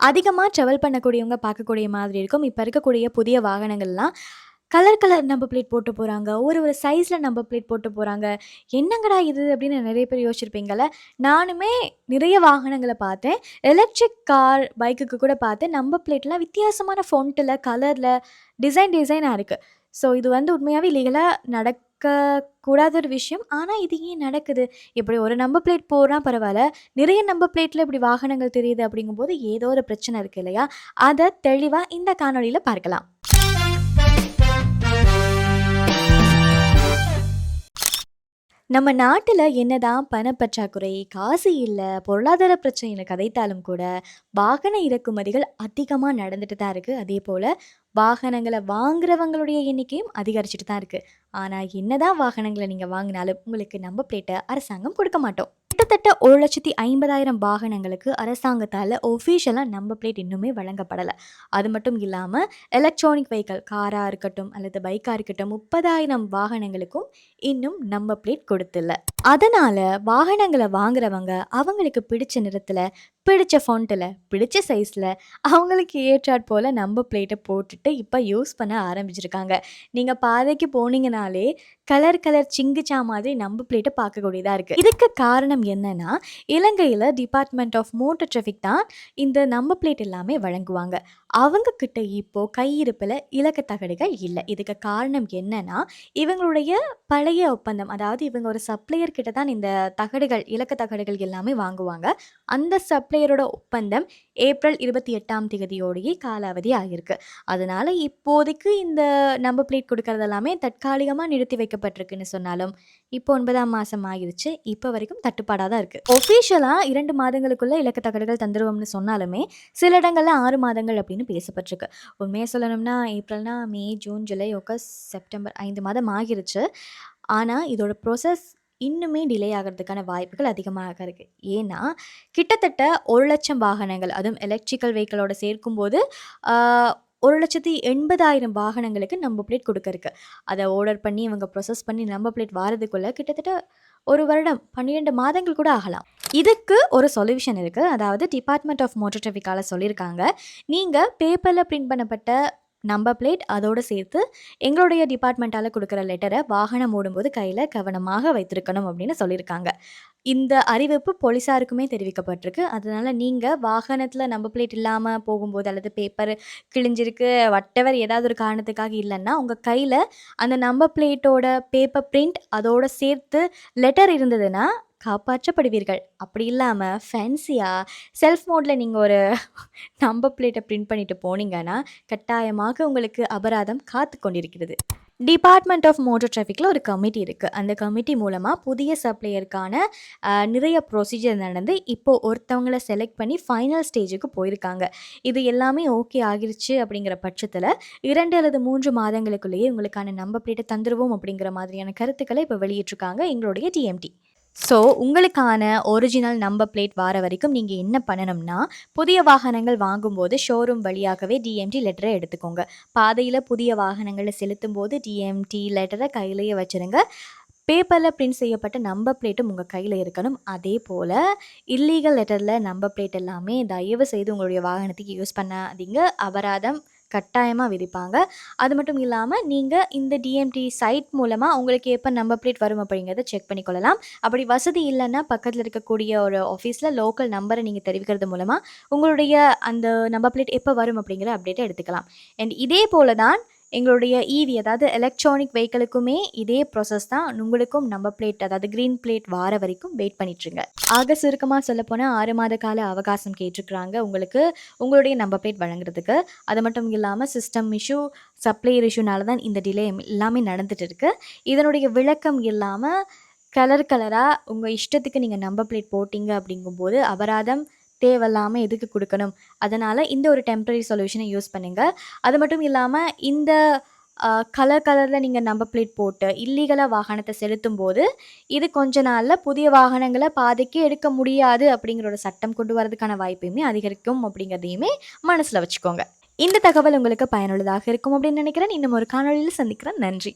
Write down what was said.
அதிகமாக ட்ராவல் பண்ணக்கூடியவங்க பார்க்கக்கூடிய மாதிரி இருக்கும். இப்போ இருக்கக்கூடிய புதிய வாகனங்கள்லாம் கலர் கலர் நம்பர் பிளேட் போட்டு போகிறாங்க ஒரு ஒரு சைஸில் நம்பர் பிளேட் போட்டு போகிறாங்க "என்னங்கடா இது?" அப்படின்னு நிறைய பேர் யோசிச்சிருப்பீங்கள நானுமே நிறைய வாகனங்களை பார்த்தேன். எலக்ட்ரிக் கார், பைக்குக்கு கூட பார்த்தேன். நம்பர் பிளேட்லாம் வித்தியாசமான ஃபோன்ட்டில் கலரில் டிசைன் டிசைனாக இருக்குது ஸோ இது வந்து உண்மையாகவே லீகலாக நடக் நடக்கக்கூடாத ஒரு விஷயம். ஆனால் இது ஏன் நடக்குது? இப்படி ஒரு நம்பர் பிளேட் போட்றா பரவாயில்ல நிறைய நம்பர் பிளேட்டில் இப்படி வாகனங்கள் தெரியுது அப்படிங்கும்போது ஏதோ ஒரு பிரச்சனை இருக்குது இல்லையா? அதை தெளிவாக இந்த காணொலியில் பார்க்கலாம். நம்ம நாட்டில் என்னதான் பணப்பற்றாக்குறை, காசு இல்லை பொருளாதார பிரச்சனைகளை கதைத்தாலும் கூட, வாகன இறக்குமதிகள் அதிகமாக நடந்துட்டு தான் இருக்குது அதே போல் வாகனங்களை வாங்குறவங்களுடைய எண்ணிக்கையும் அதிகரிச்சுட்டு தான் இருக்குது ஆனால் என்னதான் வாகனங்களை நீங்கள் வாங்கினாலும் உங்களுக்கு நம்ம பிளேட்டை அரசாங்கம் கொடுக்க மாட்டோம். கிட்டத்தட்ட 1,50,000 வாகனங்களுக்கு அரசாங்கத்தால் ஒஃபீஷியலாக நம்பர் பிளேட் இன்னுமே வழங்கப்படலை. அது மட்டும் இல்லாமல் எலக்ட்ரானிக் வெஹிக்கிள் காராக இருக்கட்டும், அல்லது பைக்காக இருக்கட்டும் 30,000 வாகனங்களுக்கும் இன்னும் நம்பர் பிளேட் கொடுத்துல அதனால் வாகனங்களை வாங்குறவங்க அவங்களுக்கு பிடிச்ச நிறத்தில் பிடிச்ச ஃபாண்ட்டில் பிடிச்ச சைஸில் அவங்களுக்கு ஏற்றாற் போல் நம்ம பிளேட்டை போட்டுட்டு இப்போ யூஸ் பண்ண ஆரம்பிச்சிருக்காங்க. நீங்கள் பாதைக்கு போனீங்கனாலே, கலர் கலர் சிங்கிச்சா மாதிரி நம்ம பிளேட்டை பார்க்கக்கூடியதாக இருக்குது இதுக்கு காரணம் என்னென்னா இலங்கையில் டிபார்ட்மெண்ட் ஆஃப் மோட்டர் டிராஃபிக் தான் இந்த நம்ம பிளேட் எல்லாமே வழங்குவாங்க. அவங்க கிட்ட கையிருப்பில் கையிருப்புல இலக்க தகடுகள் இல்லை இதுக்கு காரணம் என்னன்னா, இவங்களுடைய பழைய ஒப்பந்தம். அதாவது இவங்க ஒரு சப்ளையர் கிட்ட தான் இந்த தகடுகள், இலக்க தகடுகள் எல்லாமே வாங்குவாங்க. அந்த சப்ளை பேரோட ஒப்பந்தம் ஏப்ரல் இருபத்தி எட்டாம் தேதியோடையே காலாவதி ஆகியிருக்கு. அதனால் இப்போதைக்கு இந்த நம்பர் பிளேட் கொடுக்கறது எல்லாமே தற்காலிகமாக நிறுத்தி வைக்கப்பட்டிருக்குன்னு சொன்னாலும், இப்போ ஒன்பதாம் மாதம் ஆகிருச்சு. இப்போ வரைக்கும் தட்டுப்பாடாக தான் இருக்குது ஒஃபிஷியலா 2 மாதங்களுக்குள்ள இலக்க தகடுகள் தந்துருவோம்னு சொன்னாலுமே, சில இடங்களில் ஆறு மாதங்கள் அப்படின்னு பேசப்பட்டிருக்கு. உண்மையாக சொல்லணும்னா ஏப்ரல்னா May, June, July, August, September ஐந்து மாதம் ஆகிருச்சு. ஆனால் இதோட ப்ரோசஸ் இன்னுமே டிலே ஆகிறதுக்கான வாய்ப்புகள் அதிகமாக இருக்குது ஏன்னா, கிட்டத்தட்ட ஒரு லட்சம் வாகனங்கள் அதுவும் எலக்ட்ரிக்கல் வெஹிக்கிளோட சேர்க்கும்போது, ஒரு லட்சத்தி எண்பதாயிரம் வாகனங்களுக்கு நம்பர் பிளேட் கொடுக்கறக்கு இருக்கு. அத ஆர்டர் பண்ணி இவங்க ப்ரொசஸ் பண்ணி நம்பர் பிளேட் வாரதுக்குள்ளே கிட்டத்தட்ட ஒரு வருடம், 12 மாதங்கள் கூட ஆகலாம். இதுக்கு ஒரு சொல்யூஷன் இருக்குது அதாவது டிபார்ட்மெண்ட் ஆஃப் மோட்டர் டிராஃபிக்கால் சொல்லியிருக்காங்க. நீங்கள் பேப்பரில் பிரிண்ட் பண்ணப்பட்ட நம்ப பிளேட் அதோடு சேர்த்து எங்களுடைய டிபார்ட்மெண்ட்டால் கொடுக்குற லெட்டரை வாகனம் ஓடும்போது கையில் கவனமாக வைத்திருக்கணும் அப்படின்னு சொல்லியிருக்காங்க. இந்த அறிவிப்பு போலீஸாருக்குமே தெரிவிக்கப்பட்டிருக்கு. அதனால் நீங்கள் வாகனத்தில் நம்ப பிளேட் இல்லாமல் போகும்போது அல்லது பேப்பர் கிழிஞ்சிருக்கு, வட்டவர் ஏதாவது ஒரு காரணத்துக்காக இல்லைன்னா உங்கள் கையில் அந்த நம்ப பிளேட்டோட பேப்பர் பிரிண்ட் அதோடு சேர்த்து லெட்டர் இருந்ததுன்னா காப்பாற்றப்படுவீர்கள். அப்படி இல்லாமல் ஃபேன்சியாக செல்ஃப் மோடில் நீங்கள் ஒரு நம்பர் பிளேட்டை பிரிண்ட் பண்ணிட்டு போனீங்கன்னா, கட்டாயமாக உங்களுக்கு அபராதம் காத்து கொண்டிருக்கிறது. டிபார்ட்மெண்ட் ஆஃப் மோட்டர் டிராஃபிக்கில் ஒரு கமிட்டி இருக்குது அந்த கமிட்டி மூலமாக புதிய சப்ளையருக்கான நிறைய ப்ரொசீஜர் நடந்து, இப்போது ஒருத்தவங்களை செலக்ட் பண்ணி ஃபைனல் ஸ்டேஜுக்கு போயிருக்காங்க. இது எல்லாமே ஓகே ஆகிருச்சு அப்படிங்கிற பட்சத்தில் இரண்டு அல்லது மூன்று மாதங்களுக்குள்ளேயே உங்களுக்கான நம்பர் பிளேட்டை தந்துடுவோம் அப்படிங்கிற மாதிரியான கருத்துக்களை இப்போ வெளியிட்டிருக்காங்க எங்களுடைய டிஎம்டி. ஸோ உங்களுக்கான ஒரிஜினல் நம்பர் பிளேட் வார வரைக்கும் நீங்கள் என்ன பண்ணணும்னா, புதிய வாகனங்கள் வாங்கும்போது ஷோரூம் வழியாகவே டிஎம்டி லெட்டரை எடுத்துக்கோங்க. பாதையில் புதிய வாகனங்கள செலுத்தும்போது டிஎம்டி லெட்டரை கையிலேயே வச்சிருங்க. பேப்பரில் பிரிண்ட் செய்யப்பட்ட நம்பர் பிளேட்டும் உங்கள் கையில் இருக்கணும். அதே போல் இல்லீகல் லெட்டரில் நம்பர் பிளேட் எல்லாமே தயவு செய்து உங்களுடைய வாகனத்துக்கு யூஸ் பண்ணாதீங்க. அபராதம் கட்டாயமாக விதிப்பாங்க. அது மட்டும் இல்லாமல் நீங்கள் இந்த டிஎம்டி சைட் மூலமாக உங்களுக்கு எப்போ நம்பர் பிளேட் வரும் அப்படிங்கிறத செக் பண்ணிக்கொள்ளலாம் அப்படி வசதி இல்லைன்னா பக்கத்தில் இருக்கக்கூடிய ஒரு ஆஃபீஸில் லோக்கல் நம்பரை நீங்கள் தெரிவிக்கிறது மூலமாக உங்களுடைய அந்த நம்பர் பிளேட் எப்போ வரும் அப்படிங்கிற அப்டேட்டை எடுத்துக்கலாம். அண்ட் இதே போல தான் எங்களுடைய இவி அதாவது எலக்ட்ரானிக் வெஹிக்கிளுக்குமே இதே ப்ராசஸ் தான். உங்களுக்கும் நம்பர் பிளேட் அதாவது க்ரீன் பிளேட் வார வரைக்கும் வெயிட் பண்ணிட்டுருங்க. ஆக சுருக்கமா சொல்லப்போனா 6 மாத கால அவகாசம் கேட்டிருக்கிறாங்க உங்களுக்கு, உங்களுடைய நம்பர் பிளேட் வழங்குறதுக்கு. அது மட்டும் இல்லாமல் சிஸ்டம் இஷ்யூ, சப்ளையர் இஷ்யூனால தான் இந்த டிலே எல்லாமே நடந்துட்டு இருக்கு. இதனுடைய விளக்கம் இல்லாமல் கலர் கலராக உங்கள் இஷ்டத்துக்கு நீங்கள் நம்பர் பிளேட் போட்டிங்க அப்படிங்கும்போது, அபராதம் தேவையில்லாமல் எதுக்கு கொடுக்கணும் அதனால் இந்த ஒரு டெம்பரரி சொல்யூஷனை யூஸ் பண்ணுங்கள் அது மட்டும் இல்லாமல் இந்த கலர் கலரில் நீங்கள் நம்பர் பிளேட் போட்டு இல்லிகலாக வாகனத்தை செலுத்தும் போது இது கொஞ்ச நாளில் புதிய வாகனங்களை பாதைக்கே எடுக்க முடியாது அப்படிங்கிற ஒரு சட்டம் கொண்டு வரதுக்கான வாய்ப்பையுமே அதிகரிக்கும் அப்படிங்கிறதையுமே மனசில் வச்சுக்கோங்க. இந்த தகவல் உங்களுக்கு பயனுள்ளதாக இருக்கும் அப்படின்னு நினைக்கிறேன். இன்னும் ஒரு காணொலியில் சந்திக்கிறேன். நன்றி.